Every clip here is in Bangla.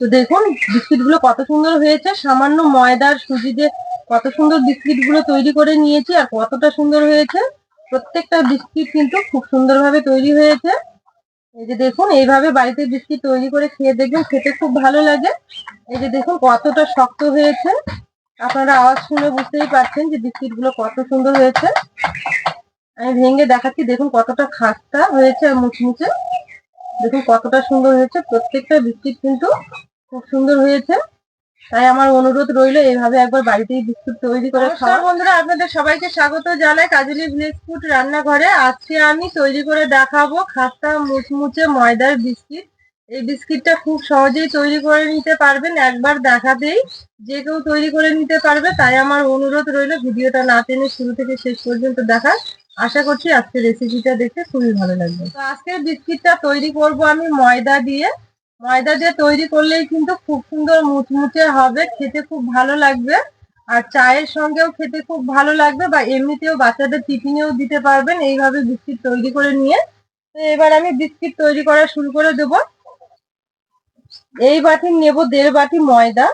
তো দেখুন বিস্কিটগুলো কত সুন্দর হয়েছে। সামান্য ময়দার সুজি দিয়ে কত সুন্দর বিস্কিটগুলো তৈরি করে নিয়েছি আর কতটা সুন্দর হয়েছে। প্রত্যেকটা বিস্কিট কিন্তু খুব সুন্দরভাবে তৈরি হয়েছে। এই যে দেখুন, এইভাবে বাড়িতে বিস্কিট তৈরি করে খেয়ে দেখবেন, খেতে খুব ভালো লাগে। এই যে দেখুন, কতটা শক্ত হয়েছে। আপনারা আওয়াজ শুনে বুঝতেই পারছেন যে বিস্কিটগুলো কত সুন্দর হয়েছে। আমি ভেঙে দেখাচ্ছি, দেখুন কতটা খাস্তা হয়েছে আর মুচমুচে। দেখুন কতটা সুন্দর হয়েছে। প্রত্যেকটা বিস্কিট কিন্তু খুব সুন্দর হয়েছে। তাই আমার অনুরোধ রইল এইভাবে একবার বাড়িতেই বিস্কুট তৈরি করে খাওয়া। বন্ধুরা আপনাদের সবাইকে স্বাগত জানাই কাজলি ভিলেজ ফুড রান্নাঘরে। আজকে আমি তৈরি করে দেখাবো খাস্তা মুচমুচে ময়দার বিস্কিট। এই বিস্কিটটা খুব সহজেই তৈরি করে নিতে পারবেন একবার দেখাতেই যে কেউ তৈরি করে নিতে পারবে। তাই আমার অনুরোধ রইল ভিডিওটা না টেনে শুরু থেকে শেষ পর্যন্ত দেখার। আশা করছি আজকে রেসিপিটা দেখে খুবই ভালো লাগবে। তো আজকে বিস্কিটটা তৈরি করব আমি ময়দা দিয়ে। ময়দা দিয়ে তৈরি করলেই কিন্তু খুব সুন্দর মুচমুচে হবে, খেতে খুব ভালো লাগবে। আর চায়ের সঙ্গেও খেতে খুব ভালো লাগবে বা এমনিতেও বাচ্চাদের টিফিনেও দিতে পারবেন, এইভাবে বিস্কিট তৈরি করে নিয়ে। তো এবার আমি বিস্কিট তৈরি করা শুরু করে দেব। এই বাটি নেব দেড় বাটি ময়দা।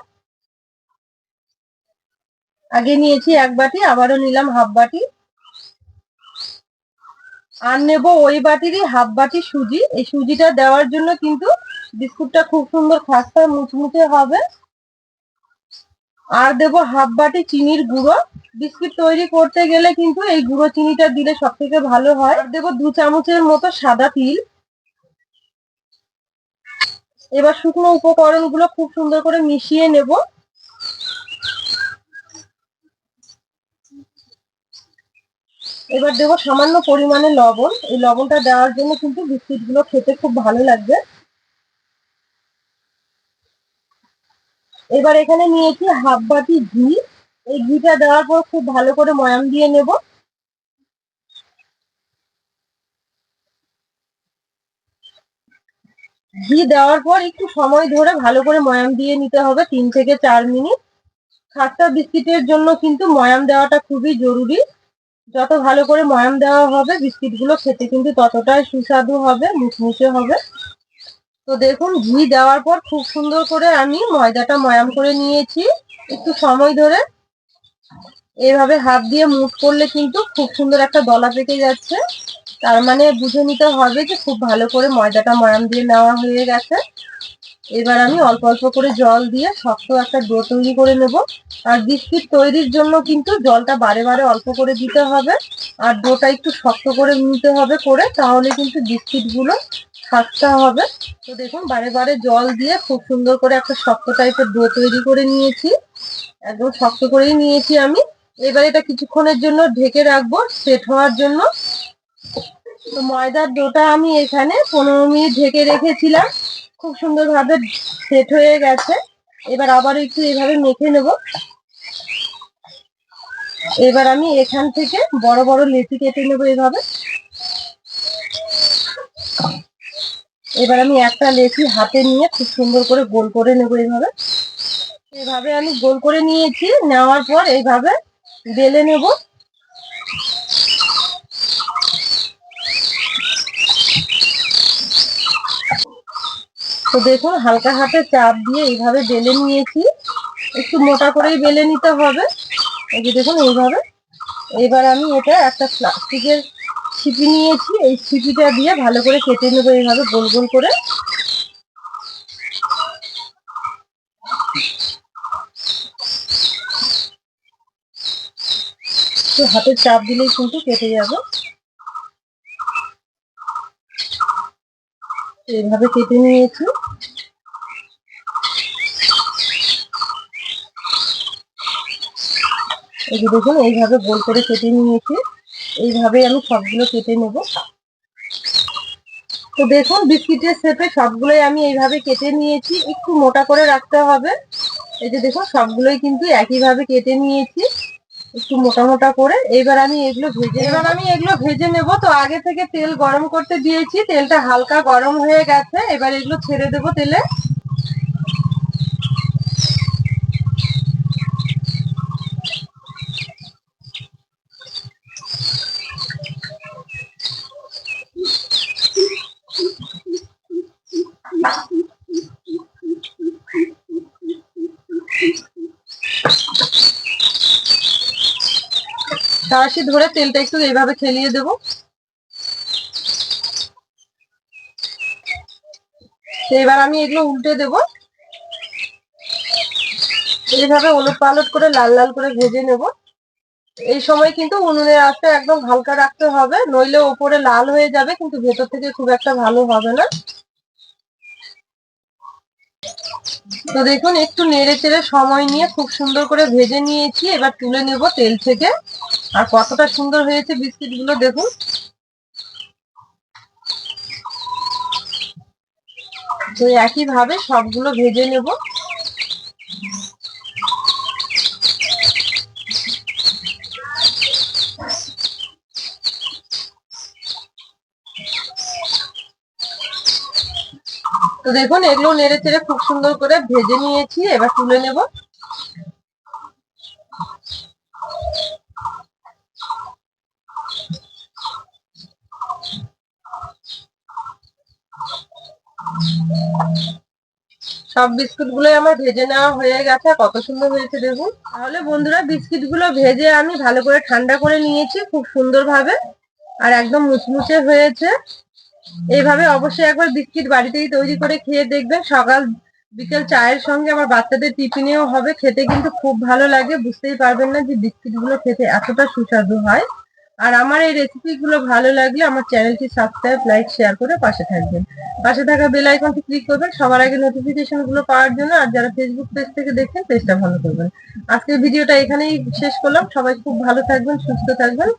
আগে নিয়েছি এক বাটি, আবারও নিলাম হাফ বাটি। আর নেব ওই বাটিরই হাফ বাটি সুজি। এই সুজিটা দেওয়ার জন্য কিন্তু বিস্কুটটা খুব সুন্দর খাস্তা মুচমুচে হবে। আর দেব হাফ বাটি চিনির গুঁড়ো। বিস্কুট তৈরি করতে গেলে কিন্তু এই গুঁড়ো চিনিটা দিলে সব থেকে ভালো হয়। আর দেবো দু চামচের মতো সাদা তিল। এবার শুকনো উপকরণগুলো খুব সুন্দর করে মিশিয়ে নেব। এবার দেবো সামান্য পরিমাণে লবণ। এই লবণটা দেওয়ার জন্য কিন্তু বিস্কিটগুলো খেতে খুব ভালো লাগবে। এবার এখানে নিয়েছি হাফ বাটি ঘি। এই ঘিটা দেওয়ার পর খুব ভালো করে ময়াম দিয়ে নেব। ঘি দেওয়ার পর একটু সময় ধরে ভালো করে ময়াম দিয়ে নিতে হবে, তিন থেকে চার মিনিট। খাস্তা বিস্কিটের জন্য কিন্তু ময়াম দেওয়াটা খুবই জরুরি। যত ভালো করে ময়াম দেওয়া হবে, বিস্কিটগুলো খেতে কিন্তু ততটাই সুস্বাদু হবে, মুচমুচে হবে। তো দেখুন, ঘি দেওয়ার পর খুব সুন্দর করে আমি ময়দাটা ময়াম করে নিয়েছি। একটু সময় ধরে। এভাবে হাত দিয়ে মুখ করলে কিন্তু খুব সুন্দর একটা দলা পেকে যাচ্ছে। তার মানে বুঝে নিতে হবে যে খুব ভালো করে ময়দাটা ময়াম দিয়ে নেওয়া হয়ে গেছে। এবার আমি অল্প অল্প করে জল দিয়ে শক্ত একটা ডো তৈরি করে নেব। আর বিস্কিট তৈরির জন্য কিন্তু জলটা বারে বারে অল্প করে দিতে হবে। আর ডোটা একটু শক্ত করে নিতে হবে করে, তাহলে কিন্তু বিস্কিট খাস্তা হবে। তো দেখুন, বারে বারে জল দিয়ে খুব সুন্দর করে একটা শক্ত টাইপের ডো তৈরি করে নিয়েছি। একদম শক্ত করেই নিয়েছি আমি। এবার এটা কিছুক্ষণের জন্য ঢেকে রাখব সেট হওয়ার জন্য। তো ময়দার ডোটা আমি এখানে পনেরো মিনিট ঢেকে রেখেছিলাম। খুব সুন্দরভাবে সেট হয়ে গেছে। এবার আবার একটু এভাবে মেখে নেব। এবার আমি এখান থেকে বড় বড় লেচি কেটে নেব এইভাবে এবার আমি একটা লেচি হাতে নিয়ে খুব সুন্দর করে গোল করে নেব এইভাবে। এভাবে আমি গোল করে নিয়েছি, নেওয়ার পর এইভাবে বেলে নেব। তো দেখুন, হালকা হাতে চাপ দিয়ে এইভাবে বেলে নিয়েছি। একটু মোটা করেই বেলে নিতে হবে। এই যে দেখুন, এইভাবে। এবার আমি এটা একটা প্লাস্টিকের ছিপি নিয়েছি, এই ছিপিটা দিয়ে ভালো করে কেটে নেব এইভাবে গোল গোল করে। একটু হাতে চাপ দিলেই কিন্তু কেটে যাবে। এইভাবে কেটে নিয়েছি। এই দেখুন, এইভাবে গোল করে কেটে নিয়েছি। এইভাবে আমি সবগুলো কেটে নেব। তো দেখুন, বিস্কিটের শেপে সবগুলোই আমি এইভাবে কেটে নিয়েছি। একটু মোটা করে রাখতে হবে। এই যে দেখুন, সবগুলোই কিন্তু একইভাবে কেটে নিয়েছি। একটু মোটা মোটা করে। এবার আমি এগুলো ভেজে এবার আমি এগুলো ভেজে নেব। তো আগে থেকে তেল গরম করতে দিয়েছি। তেলটা হালকা গরম হয়ে গেছে। এবার এগুলো ছেড়ে দেবো তেলে। তারাশি ধরে তেলটা একটু এইভাবে খেলিয়ে দেবো। এবার আমি এগুলো উল্টে দেব। এইভাবে ওলট পালট করে লাল লাল করে ভেজে নেব। এই সময় কিন্তু উনুনের আঁচটা একদম হালকা রাখতে হবে, নইলে ওপরে লাল হয়ে যাবে, কিন্তু ভেতর থেকে খুব একটা ভালো হবে না। তো দেখুন, একটু নেড়ে চেড়ে সময় নিয়ে খুব সুন্দর করে ভেজে নিয়েছি। এবার তুলে নেব তেল থেকে। আর কতটা সুন্দর হয়েছে বিস্কিটগুলো দেখুন। তো একই ভাবে সবগুলো ভেজে নেব। তো দেখুন, এগুলো নেড়ে চেড়ে খুব সুন্দর করে ভেজে নিয়েছি, এবার তুলে নেব। সব বিস্কুটগুলো আমার ভেজে নেওয়া হয়ে গেছে। কত সুন্দর হয়েছে দেখুন। তাহলে বন্ধুরা বিস্কিটগুলো ভেজে আমি ভালো করে ঠান্ডা করে নিয়েছি খুব সুন্দর ভাবে আর একদম মুচমুচে হয়েছে। এইভাবে অবশ্যই একবার বিস্কিট বাড়িতেই তৈরি করে খেয়ে দেখবেন। সকাল, বিকেল চায়ের সঙ্গে আমার বাচ্চাদের টিফিনেও হবে। খেতে কিন্তু খুব ভালো লাগে। বুঝতেই পারবেন না যে বিস্কিটগুলো খেতে এতটা সুস্বাদু হয়। আর আমার এই রেসিপি গুলো ভালো লাগলে আমার চ্যানেলটি সাবস্ক্রাইব লাইক শেয়ার করে পাশে থাকবেন। পাশে থাকা বেল আইকনটি ক্লিক করবেন, সবার আগে নোটিফিকেশনগুলো পাওয়ার জন্য আর যারা ফেসবুক পেজ থেকে দেখছেন পেজটা ফলো করবেন। আজকের ভিডিওটা এখানেই শেষ করলাম। সবাই খুব ভালো থাকবেন, সুস্থ থাকবেন।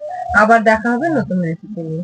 আবার দেখা হবে নতুন রেসিপি নিয়ে।